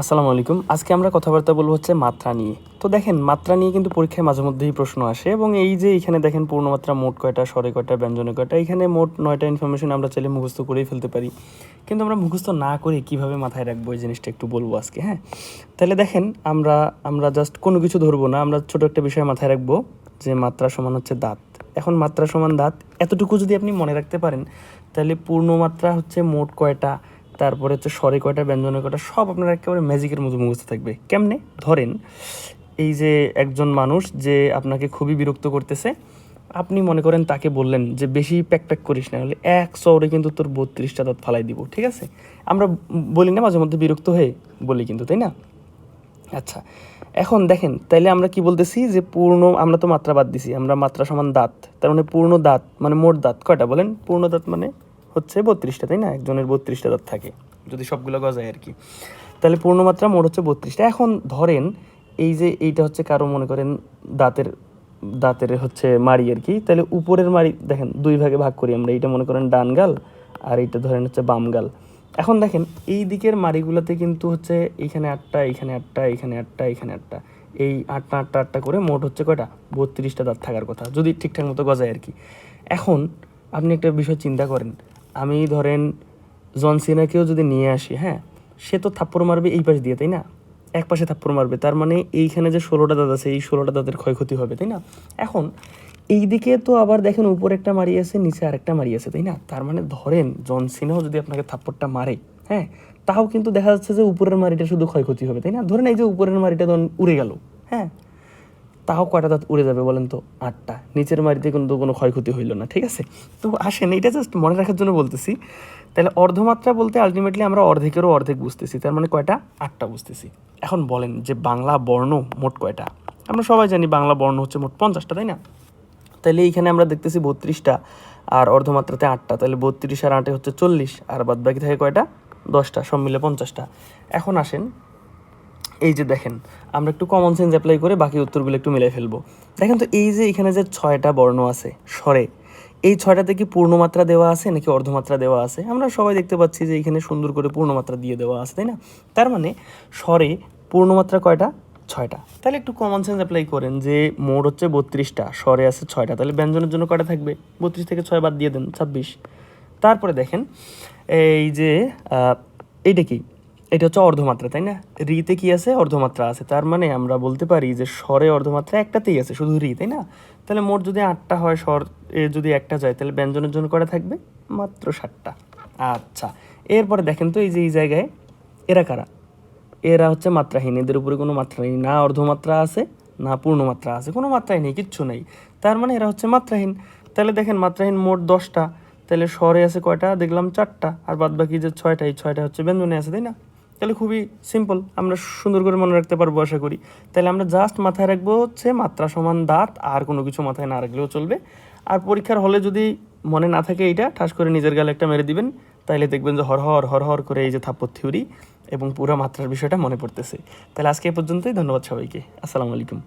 আসসালামু আলাইকুম। আজকে আমরা কথাবার্তা বলব হচ্ছে মাত্রা নিয়ে। তো দেখেন, মাত্রা নিয়ে কিন্তু পরীক্ষায় মাঝে মধ্যেই প্রশ্ন আসে এবং এই যে এখানে দেখেন পূর্ণমাত্রা মোট কয়টা, স্বরে কয়টা, ব্যঞ্জনে কয়টা, এখানে মোট নয়টা ইনফরমেশন আমরা চাইলে মুখস্থ করেই ফেলতে পারি। কিন্তু আমরা মুখস্থ না করে কীভাবে মাথায় রাখব এই জিনিসটা একটু বলব আজকে হ্যাঁ? তাহলে দেখেন, আমরা আমরা জাস্ট কোনো কিছু ধরবো না, আমরা ছোটো একটা বিষয় মাথায় রাখব যে মাত্রা সমান হচ্ছে দাঁত। এখন মাত্রা সমান দাঁত, এতটুকু যদি আপনি মনে রাখতে পারেন, তাহলে পূর্ণমাত্রা হচ্ছে মোট কয়টা তারপরে হচ্ছে স্বরে কয়টা, ব্যঞ্জনে কয়টা, সব আপনার একেবারে ম্যাজিকের মতো মুখস্থ থাকবে। কেমনে? ধরেন, এই যে একজন মানুষ যে আপনাকে খুবই বিরক্ত করতেছে, আপনি মনে করেন তাকে বললেন যে, বেশি প্যাক প্যাক করিস না। হলে এক শহরে কিন্তু তোর বত্রিশটা দাঁত ফালাই দিব। ঠিক আছে? আমরা বলি না মাঝে মধ্যে বিরক্ত হয়ে বলি কিন্তু, তাই না? আচ্ছা এখন দেখেন, তাইলে আমরা কি বলতেছি যে, পূর্ণ, আমরা তো মাত্রা বাদ দিছি, আমরা মাত্রা সমান দাঁত। তার মানে পূর্ণ দাঁত মানে মোট দাঁত, কয়টা বলেন? পূর্ণ দাঁত মানে? হচ্ছে বত্রিশটা, তাই না? একজনের বত্রিশটা দাঁত থাকে, যদি সবগুলো গজায় আর কি। তাহলে পূর্ণমাত্রা মোট হচ্ছে বত্রিশটা। এখন ধরেন এই যে এইটা হচ্ছে কারও মনে করেন দাঁতের দাঁতের হচ্ছে মাড়ি আর কি, তাহলে উপরের মাড়ি দেখেন দুই ভাগে ভাগ করি আমরা। এইটা মনে করেন ডান গাল আর এইটা ধরেন হচ্ছে বাম গাল। এখন দেখেন এই দিকের মাড়িগুলোতে কিন্তু হচ্ছে এইখানে আটটা এইখানে আটটা এইখানে আটটা এইখানে আটটা। এই আটটা আটটা আটটা করে মোট হচ্ছে কয়টা? বত্রিশটা দাঁত থাকার কথা, যদি ঠিকঠাক মতো গজায় আর কি। এখন আপনি একটা বিষয় চিন্তা করেন আমি ধরেন জন সিনাকেও যদি নিয়ে আসি হ্যাঁ? সে তো থাপ্পড় মারবে এই পাশ দিয়ে, তাই না? এক পাশে থাপ্পড় মারবে, তার মানে এইখানে যে ষোলোটা দাঁত আছে, এই ষোলোটা দাঁতের ক্ষয়ক্ষতি হবে, তাই না? এখন এই দিকে তো আবার দেখেন উপরে একটা মারি আছে, নিচে আরেকটা মারি আছে, তাই না? তার মানে ধরেন জন সিনাও যদি আপনাকে থাপ্পড়টা মারে হ্যাঁ? তাও কিন্তু দেখা যাচ্ছে যে উপরের মারিটা শুধু ক্ষয়ক্ষতি হবে, তাই না? ধরেন এই যে উপরের মারিটা ধরুন উড়ে গেল হ্যাঁ? তাও কয়টা দাঁত উড়ে যাবে বলেন তো? আটটা। নিচের মারিতে কিন্তু কোনো ক্ষয়ক্ষতি হইল না, ঠিক আছে? তো আসেন এটা জাস্ট মনে রাখার জন্য বলতেছি। তাহলে অর্ধমাত্রা বলতে আলটিমেটলি আমরা অর্ধেকেরও অর্ধেক বুঝতেছি, তার মানে কয়টা? আটটা বুঝতেছি। এখন বলেন যে বাংলা বর্ণ মোট কয়টা? আমরা সবাই জানি বাংলা বর্ণ হচ্ছে মোট পঞ্চাশটা, তাই না? তাহলে এইখানে আমরা দেখতেছি বত্রিশটা আর অর্ধমাত্রাতে আটটা, তাহলে বত্রিশ আর আটে হচ্ছে চল্লিশ, আর বাদ বাকি থাকে কয়টা? দশটা, সব মিলে পঞ্চাশটা। এখন আসেন এই যে দেখেন, আমরা একটু কমন সেন্স অ্যাপ্লাই করে বাকি উত্তরগুলো একটু মিলে ফেলব। দেখেন তো এই যে এখানে যে ছয়টা বর্ণ আছে, স্বরে, এই ছয়টাতে কি পূর্ণমাত্রা দেওয়া আছে নাকি অর্ধমাত্রা দেওয়া আছে? আমরা সবাই দেখতে পাচ্ছি যে এখানে সুন্দর করে পূর্ণমাত্রা দিয়ে দেওয়া আছে, তাই না? তার মানে স্বরে পূর্ণমাত্রা কয়টা? ছয়টা। তাহলে একটু কমন সেন্স অ্যাপ্লাই করেন যে মোট হচ্ছে বত্রিশটা, স্বরে আছে ছয়টা, তাহলে ব্যঞ্জনের জন্য কয়টা থাকবে? বত্রিশ থেকে ছয় বাদ দিয়ে দেন, ছাব্বিশ। তারপরে দেখেন, এই যে এইটা কি? এটা হচ্ছে অর্ধমাত্রা, তাই না? রিতে কি আছে? অর্ধমাত্রা আছে। তার মানে আমরা বলতে পারি যে স্বরে অর্ধমাত্রা একটাতেই আছে, শুধু রি, তাই না? তাহলে মোট যদি আটটা হয় স্বর এ যদি একটা যায়, তাহলে ব্যঞ্জনের জন্য কটা থাকবে? মাত্র ষাটটা আচ্ছা এরপরে দেখেন তো এই যে, এই জায়গায় এরা কারা? এরা হচ্ছে মাত্রাহীন, এদের উপরে কোনো মাত্রা নেই। না অর্ধমাত্রা আছে, না পূর্ণমাত্রা আছে, কোনো মাত্রাই নেই, কিচ্ছু নেই। তার মানে এরা হচ্ছে মাত্রাহীন। তাহলে দেখেন মাত্রাহীন মোট দশটা, তাহলে স্বরে আছে কয়টা? দেখলাম চারটা, আর বাদ বাকি যে ছয়টা, এই ছয়টা হচ্ছে ব্যঞ্জনে আছে, তাই না? তাহলে খুবই সিম্পল আমরা সুন্দর করে মনে রাখতে পারব আশা করি। তাহলে আমরা জাস্ট মাথায় রাখব হচ্ছে মাত্রা সমান দাঁত, আর কোনো কিছু মাথায় না রাখলেও চলবে। আর পরীক্ষার হলে যদি মনে না থাকে এইটা, ঠাস করে নিজের গালে একটা মেরে দিবেন, তাইলে দেখবেন যে হরহর হরহর করে এই যে থাপ্পর থিওরি এবং পুরো মাত্রার বিষয়টা মনে পড়তেছে। তাহলে আজকে এ পর্যন্তই, ধন্যবাদ সবাইকে। আসসালামু আলাইকুম।